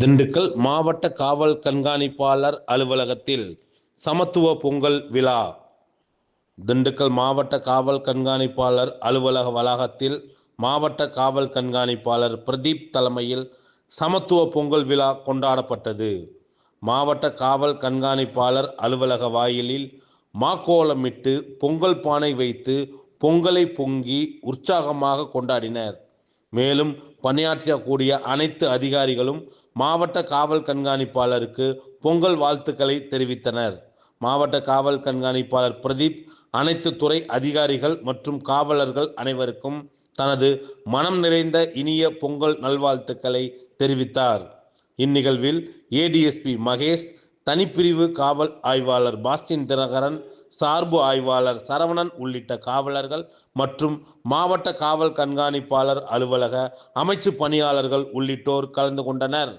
திண்டுக்கல் மாவட்ட காவல் கண்காணிப்பாளர் அலுவலகத்தில் சமத்துவ பொங்கல் விழா. திண்டுக்கல் மாவட்ட காவல் கண்காணிப்பாளர் அலுவலக வளாகத்தில் மாவட்ட காவல் கண்காணிப்பாளர் பிரதீப் தலைமையில் சமத்துவ பொங்கல் விழா கொண்டாடப்பட்டது. மாவட்ட காவல் கண்காணிப்பாளர் அலுவலக வாயிலில் மாக்கோலமிட்டு பொங்கல் பானை வைத்து பொங்கலை பொங்கி உற்சாகமாக கொண்டாடினர். மேலும் பணியாற்றக்கூடிய அனைத்து அதிகாரிகளும் மாவட்ட காவல் கண்காணிப்பாளருக்கு பொங்கல் வாழ்த்துக்களை தெரிவித்தனர். மாவட்ட காவல் கண்காணிப்பாளர் பிரதீப் அனைத்து துறை அதிகாரிகள் மற்றும் காவலர்கள் அனைவருக்கும் தனது மனம் நிறைந்த இனிய பொங்கல் நல்வாழ்த்துக்களை தெரிவித்தார். இந்நிகழ்வில் ஏடிஎஸ்பி மகேஷ் தனிப்பிரிவு காவல் ஆய்வாளர் பாஸ்டின் தினகரன் சார்பு ஆய்வாளர் சரவணன் உள்ளிட்ட காவலர்கள் மற்றும் மாவட்ட காவல் கண்காணிப்பாளர் அலுவலக அமைச்சு பணியாளர்கள் உள்ளிட்டோர் கலந்து கொண்டனர்.